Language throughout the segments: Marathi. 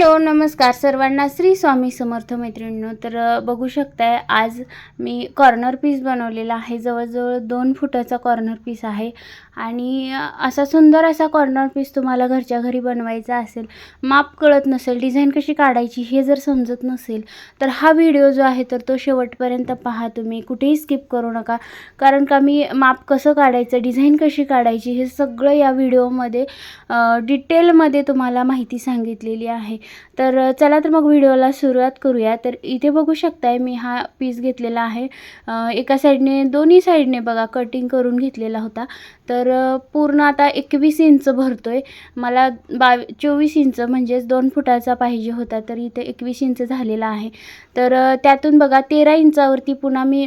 हॅलो नमस्कार सर्वांना. श्री स्वामी समर्थ मैत्रिणींनो तर बघू शकताय आज मी कॉर्नर पीस बनवलेला आहे. जवळजवळ दोन फुटाचा कॉर्नर पीस आहे. आणि असा सुंदर असा कॉर्नर पीस तुम्हाला घरच्या घरी बनवायचा असेल माप कळत नसेल डिझाईन कशी काढायची हे जर समजत नसेल तर हा व्हिडिओ जो आहे तर तो शेवटपर्यंत पहा. तुम्ही कुठेही स्किप करू नका. कारण का मी माप कसं काढायचं डिझाईन कशी काढायची हे सगळं या व्हिडिओमध्ये डिटेलमध्ये तुम्हाला माहिती सांगितलेली आहे. तर चला तर मग व्हिडिओला सुरुवात करूया. तर इथे बघू शकताय मी हा पीस घेतलेला आहे. एका साईडने दोन्ही साईडने बघा कटिंग करून घेतलेला होता. तर पूर्ण आता एकवीस इंच भरतो आहे मला बावी चोवीस इंच म्हणजेच दोन फुटाचा पाहिजे होता तर इथे एकवीस इंच झालेला आहे. तर त्यातून बघा तेरा इंचावरती पुन्हा मी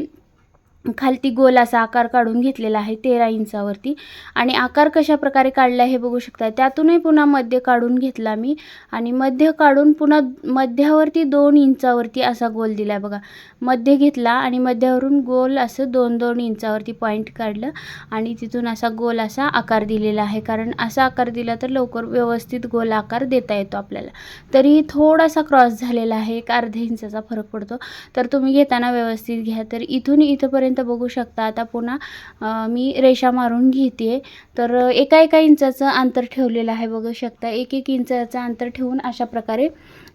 खालती गोल असा आकार काढून घेतलेला आहे तेरा इंचावरती. आणि आकार कशा प्रकारे काढला हे बघू शकता. त्यातूनही पुन्हा मध्य काढून घेतला मी. आणि मध्य काढून पुन्हा मध्यावरती दोन इंचावरती असा गोल दिला बघा. मध्य घेतला आणि मध्यावरून गोल असं दोन दोन इंचावरती पॉईंट काढलं. आणि तिथून असा गोल असा आकार दिलेला आहे. कारण असा आकार दिला तर लवकर व्यवस्थित गोल आकार देता येतो आपल्याला. तरीही थोडासा क्रॉस झालेला आहे. एक अर्ध्या इंचाचा फरक पडतो. तर तुम्ही घेताना व्यवस्थित घ्या. तर इथून इथंपर्यंत बघू शकता. आता पुन्हा मी रेषा मारून घेते तर एका एका इंचाचं अंतर ठेवलेलं आहे बघू शकता. एक एक इंचाचं अंतर ठेवून अशा प्रकारे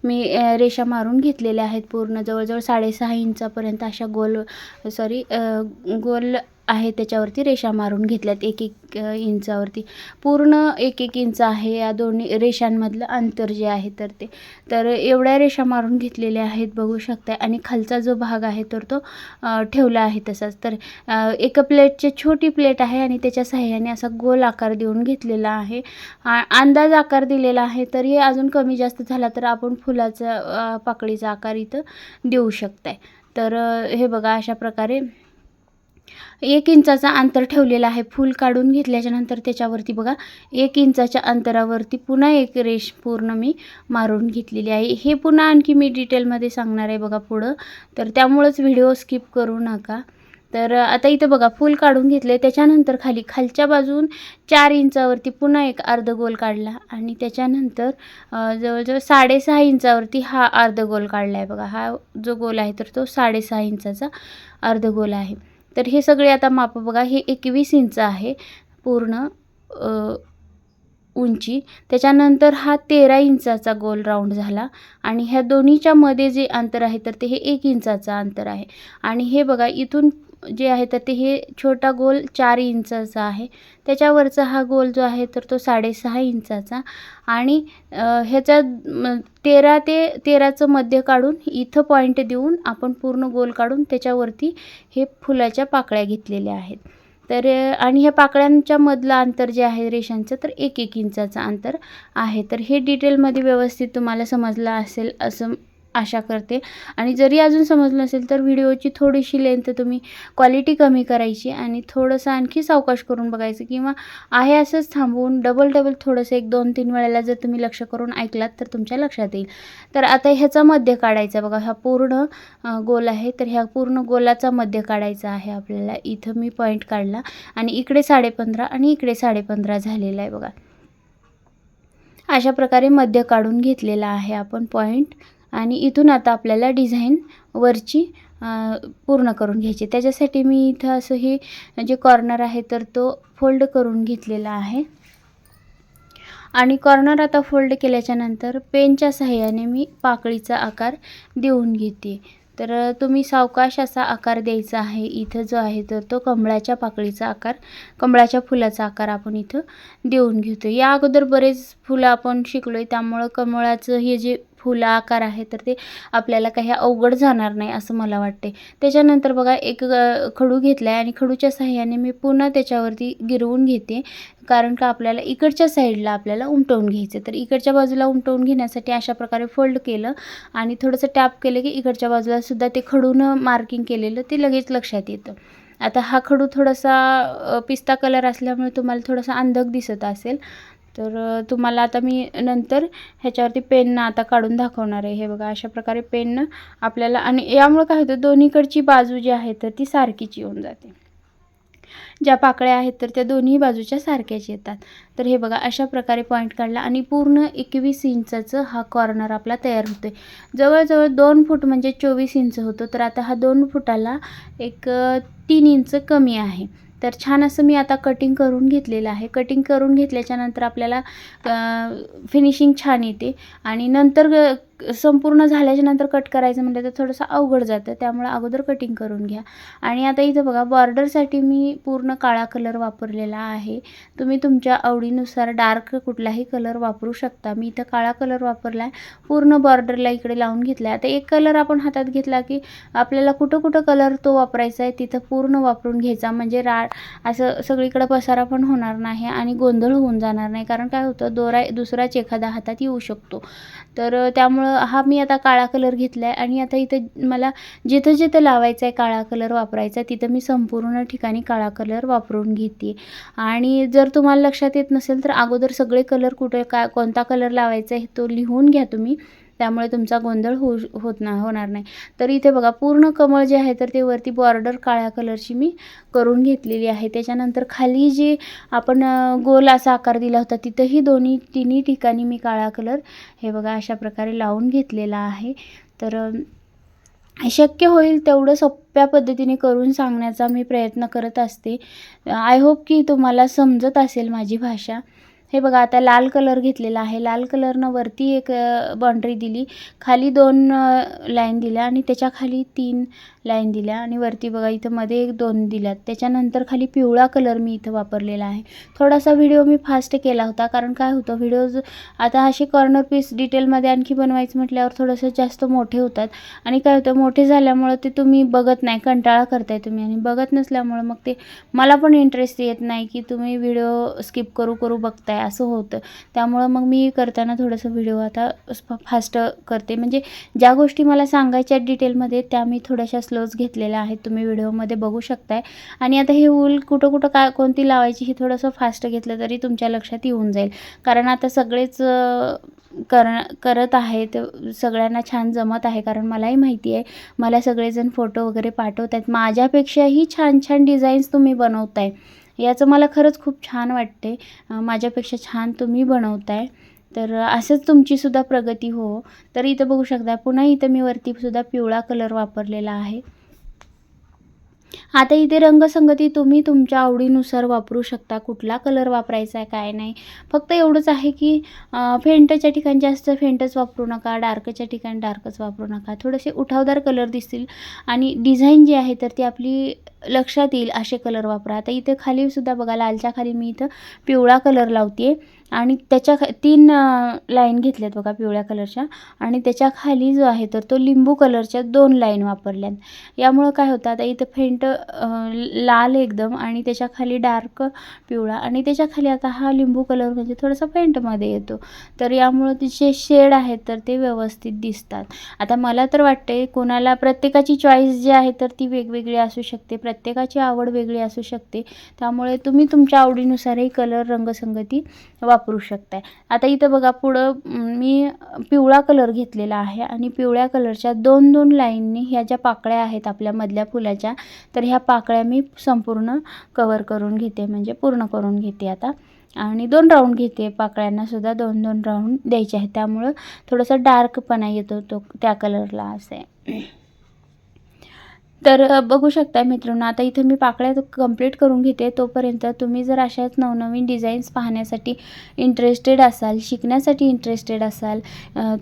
मी रेषा मारून घेतलेल्या आहेत पूर्ण. जवळजवळ साडेसहा इंचापर्यंत अशा गोल सॉरी गोल आहे त्याच्यावरती रेषा मारून घेतल्यात एक एक इंचावरती. पूर्ण एक एक इंच आहे या दोन्ही रेषांमधलं अंतर जे आहे तर ते. तर एवढ्या रेषा मारून घेतलेल्या आहेत बघू शकता आणि खालचा जो भाग आहे तर तो ठेवला आहे तसाच. तर एक एका प्लेटची छोटी प्लेट आहे आणि त्याच्या साह्याने असा गोल आकार देऊन घेतलेला आहे. अंदाज आकार दिलेला आहे तरी अजून कमी जास्त झाला तर आपण फुलाचा पाकळीचा आकार इथं देऊ शकताय. तर हे बघा अशा प्रकारे एक इंचाचा अंतर ठेवलेला आहे. फूल काढून घेतल्याच्या नंतर त्याच्यावरती बघा एक इंचाच्या अंतरावरती पुन्हा एक रेष पूर्ण मी मारून घेतलेली आहे. हे पुन्हा आणखी मी डिटेलमध्ये सांगणार आहे बघा पुढं. तर त्यामुळंच व्हिडिओ स्किप करू नका. तर आता इथं बघा फूल काढून घेतले. त्याच्यानंतर खाली खालच्या बाजून चार इंचावरती पुन्हा एक अर्ध गोल काढला. आणि त्याच्यानंतर जवळजवळ साडेसहा इंचावरती हा अर्ध गोल काढला आहे बघा. हा जो गोल आहे तर तो साडेसहा इंचाचा अर्ध गोल आहे. तर हे सगळे आता माप बघा हे एकवीस इंच आहे पूर्ण उंची. त्याच्यानंतर हा तेरा इंचाचा गोल राऊंड झाला आणि ह्या दोन्हीच्या मध्ये जे अंतर आहे तर ते हे एक इंचाचं अंतर आहे. आणि हे बघा इथून जे आहे तर ते हे छोटा गोल चार इंचाचा आहे. त्याच्यावरचा हा गोल जो आहे तर तो साडेसहा इंचाचा. आणि ह्याचा म, तेरा ते तेराचं मध्य काढून इथं पॉईंट देऊन आपण पूर्ण गोल काढून त्याच्यावरती हे फुलाच्या पाकळ्या घेतलेल्या आहेत. तर आणि ह्या पाकळ्यांच्या मधलं अंतर जे आहे रेषांचं तर एक एक इंचाचं अंतर आहे. तर हे डिटेलमध्ये व्यवस्थित तुम्हाला समजलं असेल असं आशा करते. आणि जरी अजून समजलं नसेल तर व्हिडिओची थोडीशी लेंथ तुम्ही क्वालिटी कमी करायची आणि थोडंसं आणखी सावकाश करून बघायचं किंवा आहे असंच थांबवून डबल डबल थोडंसं एक दोन तीन वेळेला जर तुम्ही लक्ष करून ऐकलात तर तुमच्या लक्षात येईल. तर आता ह्याचा मध्य काढायचा बघा हा पूर्ण गोल आहे. तर ह्या पूर्ण गोलाचा मध्य काढायचा आहे आपल्याला. इथं मी पॉईंट काढला आणि इकडे साडेपंधरा आणि इकडे साडेपंधरा झालेला आहे बघा. अशा प्रकारे मध्य काढून घेतलेला आहे आपण पॉईंट आणि इथून आता आपल्याला डिझाईन वरची पूर्ण करून घ्यायची. त्याच्यासाठी मी इथं असं हे जे कॉर्नर आहे तर तो फोल्ड करून घेतलेला आहे. आणि कॉर्नर आता फोल्ड केल्याच्यानंतर पेनच्या सहाय्याने मी पाकळीचा आकार देऊन घेते. तर तुम्ही सावकाश असा आकार द्यायचा आहे इथं जो आहे तर तो कमळाच्या पाकळीचा आकार कमळाच्या फुलाचा आकार आपण इथं देऊन घेतो या अगोदर बरेच फुलं आपण शिकलो आहे त्यामुळं कमळाचं हे जे फुलं आकार आहे तर ते आपल्याला काही अवघड जाणार नाही असं मला वाटते त्याच्यानंतर बघा एक खडू घेतला आहे आणि खडूच्या सहाय्याने मी पुन्हा त्याच्यावरती गिरवून घेते. कारण का आपल्याला इकडच्या साईडला आपल्याला उमटवून घ्यायचं तर इकडच्या बाजूला उमटवून घेण्यासाठी अशा प्रकारे फोल्ड केलं आणि थोडंसं टॅप केलं की इकडच्या बाजूला सुद्धा ते खडूनं मार्किंग केलेलं ते लगेच लक्षात येतं. आता हा खडू थोडासा पिस्ता कलर असल्यामुळे तुम्हाला थोडासा अंधक दिसत असेल. तर तुम्हाला आता मी नंतर ह्याच्यावरती पेननं आता काढून दाखवणार आहे. हे बघा अशा प्रकारे पेननं आपल्याला आणि यामुळे काय होतं दोन्हीकडची बाजू जी आहे तर ती सारखीच येऊन जाते. ज्या पाकळ्या आहेत तर त्या दोन्ही बाजूच्या सारख्याच येतात. तर हे बघा अशा प्रकारे पॉईंट काढला आणि पूर्ण एकवीस इंचाचं हा कॉर्नर आपला तयार होतो जवळजवळ दोन फूट म्हणजे चोवीस इंच होतो तर आता हा दोन फुटाला एक तीन इंच कमी आहे. तर छान असं मी आता कटिंग करून घेतलेलं आहे. कटिंग करून घेतल्याच्यानंतर आपल्याला फिनिशिंग छान येते. आणि नंतर ग- संपूर्ण झाल्याच्यानंतर कट करायचं म्हटलं तर थोडंसं अवघड जातं. त्यामुळे अगोदर कटिंग करून घ्या. आणि आता इथं बघा बॉर्डरसाठी मी पूर्ण काळा कलर वापरलेला आहे. तुम्ही तुमच्या आवडीनुसार डार्क कुठलाही कलर वापरू शकता. मी इथं काळा कलर वापरला आहे पूर्ण बॉर्डरला इकडे लावून घेतला आहे आता एक कलर आपण हातात घेतला की आपल्याला कुठं कुठं कलर तो वापरायचा आहे तिथं पूर्ण वापरून घ्यायचा. म्हणजे रा असं सगळीकडं पसारा पण होणार नाही आणि गोंधळ होऊन जाणार नाही. कारण काय होतं दोरा दुसराच एखादा हातात येऊ शकतो. तर त्यामुळं हा मी आता काळा कलर घेतला आहे आणि आता इथं मला जिथं जिथं लावायचा आहे काळा कलर वापरायचा आहे तिथं मी संपूर्ण ठिकाणी काळा कलर वापरून घेते. आणि जर तुम्हाला लक्षात येत नसेल तर अगोदर सगळे कलर कुठे काय कोणता कलर लावायचा आहे तो लिहून घ्या तुम्ही. त्यामुळे तुमचा गोंधळ होऊ होत ना होणार नाही. तर इथे बघा पूर्ण कमळ जे आहे तर ते वरती बॉर्डर काळ्या कलरची मी करून घेतलेली आहे. त्याच्यानंतर खाली जे आपण गोल असा आकार दिला होता तिथंही दोन्ही तिन्ही ठिकाणी मी काळा कलर हे बघा अशा प्रकारे लावून घेतलेला आहे. तर शक्य होईल तेवढं सोप्या पद्धतीने करून सांगण्याचा मी प्रयत्न करत असते. आय होप की तुम्हाला समजत असेल माझी भाषा. हे बघा आता लाल कलर घेतलेला आहे. लाल कलरनं वरती एक बाउंड्री दिली. खाली दोन लाईन दिल्या आणि त्याच्याखाली तीन लाईन दिल्या आणि वरती बघा इथं मध्ये एक दोन दिल्यात. त्याच्यानंतर खाली पिवळा कलर मी इथं वापरलेला आहे. थोडासा व्हिडिओ मी फास्ट केला होता कारण काय होतं व्हिडिओज आता असे कॉर्नर पीस डिटेलमध्ये आणखी बनवायचं म्हटल्यावर थोडंसं जास्त मोठे होतात. आणि काय होतं मोठे झाल्यामुळं ते तुम्ही बघत नाही कंटाळा करताय तुम्ही. आणि बघत नसल्यामुळं मग ते मला पण इंटरेस्ट येत नाही की तुम्ही व्हिडिओ स्किप करू करू बघताय. असं होतं. त्यामुळं मग मी करताना थोडंसं व्हिडिओ आता फास्ट करते. म्हणजे ज्या गोष्टी मला सांगायच्या डिटेलमध्ये त्या मी थोड्याशा स्लोज घेतलेल्या आहेत. तुम्ही व्हिडिओमध्ये बघू शकताय. आणि आता हे वूल कुठं कुठं काय कोणती लावायची हे थोडंसं फास्ट घेतलं तरी तुमच्या लक्षात येऊन जाईल. कारण आता सगळेच करण कर करत आहेत. सगळ्यांना छान जमत आहे. कारण मलाही माहिती आहे. मला सगळेजण फोटो वगैरे पाठवत आहेत माझ्यापेक्षाही छान छान डिझाईन्स तुम्ही बनवताय. याचं मला खरंच खूप छान वाटते माझ्यापेक्षा छान तुम्ही बनवताय. तर असंच तुमचीसुद्धा प्रगती हो. तर इथं बघू शकता पुन्हा इथं मी वरती सुद्धा पिवळा कलर वापरलेला आहे. आता इथे रंगसंगती तुम्ही तुमच्या आवडीनुसार वापरू शकता. कुठला कलर वापरायचा आहे काय नाही. फक्त एवढंच आहे की फेंटच्या ठिकाणी जास्त फेंटच वापरू नका. डार्कच्या ठिकाणी डार्कच वापरू नका. थोडेसे उठावदार कलर दिसतील. आणि डिझाईन जी आहे तर ती आपली लक्षात येईल असे कलर वापरा. आता इथे खाली सुद्धा बघा लालच्या खाली मी इथं पिवळा कलर लावते आणि त्याच्या खा तीन लाईन घेतल्यात बघा पिवळ्या कलरच्या आणि त्याच्याखाली जो आहे तर तो लिंबू कलरच्या दोन लाईन वापरल्यात. यामुळं काय होतं आता इथं फेंट लाल एकदम आणि त्याच्याखाली डार्क पिवळा. आणि त्याच्याखाली आता हा लिंबू कलर म्हणजे थोडासा फेंटमध्ये येतो. तर यामुळं तिचे शेड आहेत तर ते व्यवस्थित दिसतात. आता मला तर वाटते कोणाला प्रत्येकाची चॉईस जी आहे तर ती वेगवेगळी असू शकते. प्रत्येकाची आवड वेगळी असू शकते. त्यामुळे तुम्ही तुमच्या आवडीनुसारही कलर रंगसंगती वापरू शकताय. आता इथं बघा पुढं मी पिवळा कलर घेतलेला आहे आणि पिवळ्या कलरच्या दोन दोन लाईननी ह्या ज्या पाकळ्या आहेत आपल्या मधल्या फुलाच्या तर ह्या पाकळ्या मी संपूर्ण कवर करून घेते म्हणजे पूर्ण करून घेते आता. आणि दोन राऊंड घेते पाकळ्यांनासुद्धा दोन दोन राऊंड द्यायचे आहेत. त्यामुळं थोडासा डार्कपणा येतो तो त्या कलरला असं. आहे तर बघू शकता मित्रांनो आता इथं मी पाकळ्या कंप्लीट करून घेते. तोपर्यंत तुम्ही जर अशाच नवनवीन डिझाईन्स पाहण्यासाठी इंटरेस्टेड असाल शिकण्यासाठी इंटरेस्टेड असाल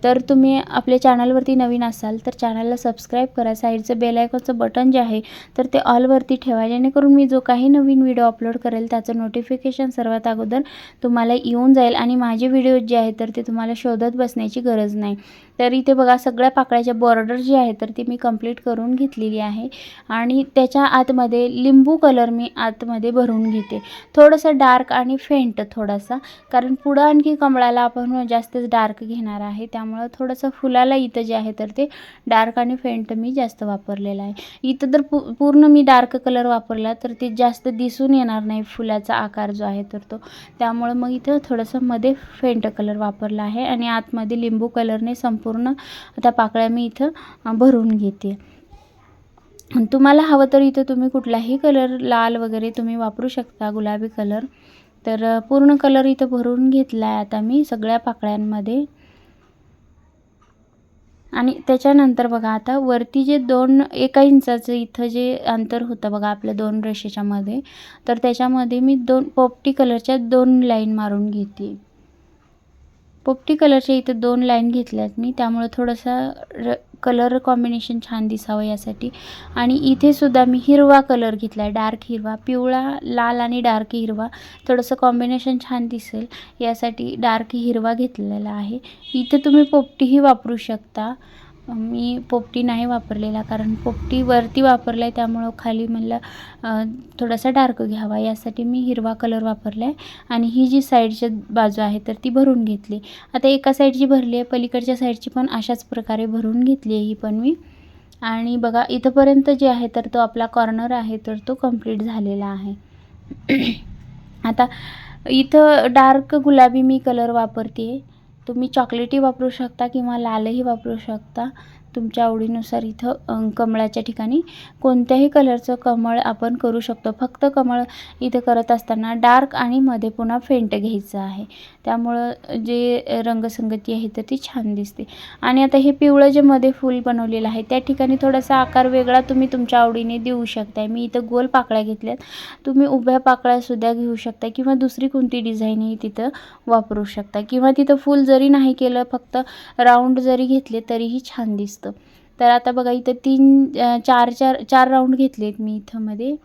तर तुम्ही आपल्या चॅनलवरती नवीन असाल तर चॅनलला सबस्क्राईब करा. साईडचं बेलायकॉनचं बटन जे आहे तर ते ऑलवरती ठेवा. जेणेकरून मी जो काही नवीन व्हिडिओ अपलोड करेल त्याचं नोटिफिकेशन सर्वात अगोदर तुम्हाला येऊन जाईल आणि माझे व्हिडिओ जे आहेत तर ते तुम्हाला शोधत बसण्याची गरज नाही. तर इथे बघा सगळ्या पाकळ्याच्या बॉर्डर जी आहे तर ती मी कंप्लीट करून घेतलेली आहे. आणि त्याच्या आतमध्ये लिंबू कलर मी आतमध्ये भरून घेते. थोडंसं डार्क आणि फेंट थोडासा कारण पुढं आणखी कमळाला आपण जास्तच डार्क घेणार आहे. त्यामुळं थोडंसं फुलाला इथं जे आहे तर ते डार्क आणि फेंट मी जास्त वापरलेलं आहे. इथं जर पू पूर्ण मी डार्क कलर वापरला तर ते जास्त दिसून येणार नाही फुलाचा आकार जो आहे तर तो. त्यामुळं मग इथं थोडंसं मध्ये फेंट कलर वापरला आहे. आणि आतमध्ये लिंबू कलरने संपूर्ण पूर्ण त्या पाकळ्या मी इथं भरून घेते. तुम्हाला हवं तर इथं तुम्ही कुठलाही कलर लाल वगैरे तुम्ही वापरू शकता गुलाबी कलर. तर पूर्ण कलर इथं भरून घेतला आहे आता मी सगळ्या पाकळ्यांमध्ये. आणि त्याच्यानंतर बघा आता वरती जे दोन एका इंचाचं इथं जे अंतर होतं बघा आपल्या दोन रेषेच्यामध्ये तर त्याच्यामध्ये मी दोन पोपटी कलरच्या दोन लाईन मारून घेते. पोपटी कलरच्या इथं दोन लाईन घेतल्यात मी. त्यामुळं थोडासा र कलर कॉम्बिनेशन छान दिसावं यासाठी. आणि इथे सुद्धा मी हिरवा कलर घेतला आहे डार्क हिरवा. पिवळा लाल आणि डार्क हिरवा. थोडंसं कॉम्बिनेशन छान दिसेल. यासाठी डार्क हिरवा घेतलेला आहे. इथे तुम्ही पोपटीही वापरू शकता. मी पोपटी नाही वापरलेला कारण पोपटी वरती वापरला आहे त्यामुळं खाली म्हणलं थोडासा डार्क घ्यावा. यासाठी मी हिरवा कलर वापरला आहे आणि ही जी साईडच्या बाजू आहे तर ती भरून घेतली. आता एका साईडची भरली आहे पलीकडच्या साईडची पण अशाच प्रकारे भरून घेतली आहे ही पण मी. आणि बघा इथंपर्यंत जे आहे तर तो आपला कॉर्नर आहे तर तो कंप्लीट झालेला आहे. आता इथं डार्क गुलाबी मी कलर वापरते तुम्ही चॉकलेटी वापरू शकता किंवा लालही वापरू शकता. तुमच्या आवडीनुसार इथं कमळाच्या ठिकाणी कोणत्याही कलरचं कमळ आपण करू शकतो. फक्त कमळ इथं करत असताना डार्क आणि मध्ये पुन्हा फेंट घ्यायचं आहे. त्यामुळं जे रंगसंगती आहे तर ती छान दिसते. आणि आता हे पिवळं जे मध्ये फूल बनवलेलं आहे त्या ठिकाणी थोडासा आकार वेगळा तुम्ही तुमच्या आवडीने देऊ शकताय. मी इथं गोल पाकळ्या घेतल्यात. तुम्ही उभ्या पाकळ्यासुद्धा घेऊ शकता किंवा दुसरी कोणती डिझाईनही तिथं वापरू शकता किंवा तिथं फूल जरी नाही केलं फक्त राऊंड जरी घेतले तरीही छान दिसतं. तर आता बघा इथं तीन चार चार चार राऊंड घेतलेत मी इथं मध्ये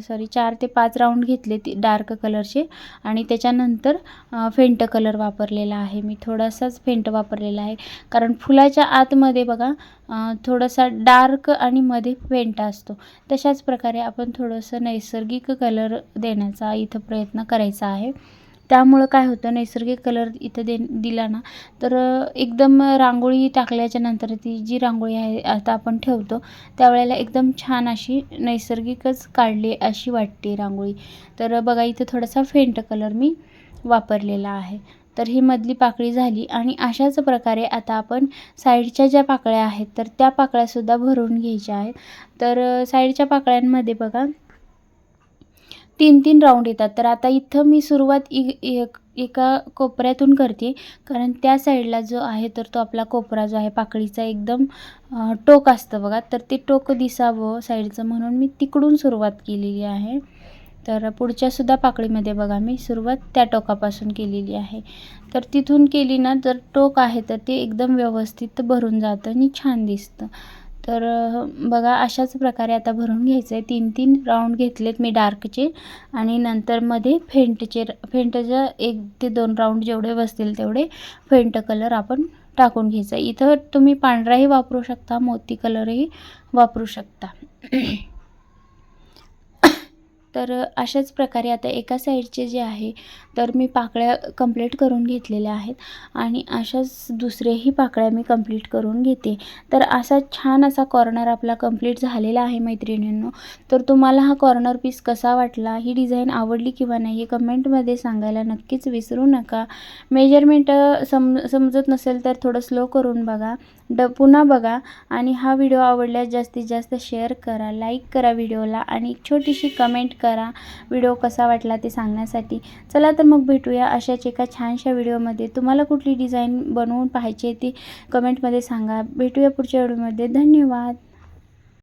सॉरी चार ते पाच राऊंड घेतले ती डार्क कलरचे आणि त्याच्यानंतर फेंट कलर वापरलेला आहे. मी थोडासाच फेंट वापरलेला आहे. कारण फुलाच्या आतमध्ये बघा थोडासा डार्क आणि मध्ये फेंट असतो. तशाच प्रकारे आपण थोडंसं नैसर्गिक कलर देण्याचा इथं प्रयत्न करायचा आहे. त्यामुळं काय होतं नैसर्गिक कलर इथं दे दिला ना तर एकदम रांगोळी टाकल्याच्या नंतर ती जी रांगोळी आहे आता आपण ठेवतो त्यावेळेला एकदम छान अशी नैसर्गिकच काढली अशी वाटते रांगोळी. तर बघा इथं थोडासा फेंट कलर मी वापरलेला आहे. तर ही मधली पाकळी झाली आणि अशाच प्रकारे आता आपण साईडच्या ज्या पाकळ्या आहेत तर त्या पाकळ्यासुद्धा भरून घ्यायच्या आहेत. तर साईडच्या पाकळ्यांमध्ये बघा तीन तीन राऊंड येतात. तर आता इथं मी सुरुवात इ एक एका कोपऱ्यातून करते. कारण त्या साईडला जो आहे तर तो आपला कोपरा जो आहे पाकळीचा एकदम टोक असतं बघा. तर ते टोक दिसावं साईडचं म्हणून मी तिकडून सुरुवात केलेली आहे. तर पुढच्यासुद्धा पाकळीमध्ये बघा मी सुरुवात त्या टोकापासून केलेली आहे. तर तिथून केली ना तर टोक आहे तर ते एकदम व्यवस्थित भरून जातं आणि छान दिसतं. तर बघा अशाच प्रकारे आता भरून घ्यायचं आहे तीन तीन राऊंड घेतलेत मी डार्कचे आणि नंतर मध्ये फेंटचे फेंटचं एक ते दोन राऊंड जेवढे बसतील तेवढे फेंट कलर आपण टाकून घ्यायचं. इथं तुम्ही पांढराही वापरू शकता मोती कलरही वापरू शकता. तर अशाच प्रकारे आता एका साईडचे जे आहे तर मी पाकळ्या कंप्लीट करून घेतलेल्या आहेत आणि अशाच दुसऱ्याही पाकळ्या मी कंप्लीट करून घेते. तर असा छान असा कॉर्नर आपला कंप्लीट झालेला आहे मैत्रिणींनो. तर तुम्हाला हा कॉर्नर पीस कसा वाटला ही डिझाईन आवडली किंवा नाही हे कमेंटमध्ये सांगायला नक्कीच विसरू नका. मेजरमेंट सम समजत नसेल तर थोडं स्लो करून बघा. ड पुन्हा बघा. आणि हा व्हिडिओ आवडल्यास जास्तीत जास्त शेअर करा लाईक करा व्हिडिओला आणि एक छोटीशी कमेंट करा व्हिडिओ कसा वाटला ते सांगण्यासाठी. चला तर मग भेटूया अशाच एका छानशा व्हिडिओमध्ये. तुम्हाला कुठली डिझाईन बनवून पाहायची आहे ती कमेंटमध्ये सांगा. भेटूया पुढच्या व्हिडिओमध्ये. धन्यवाद.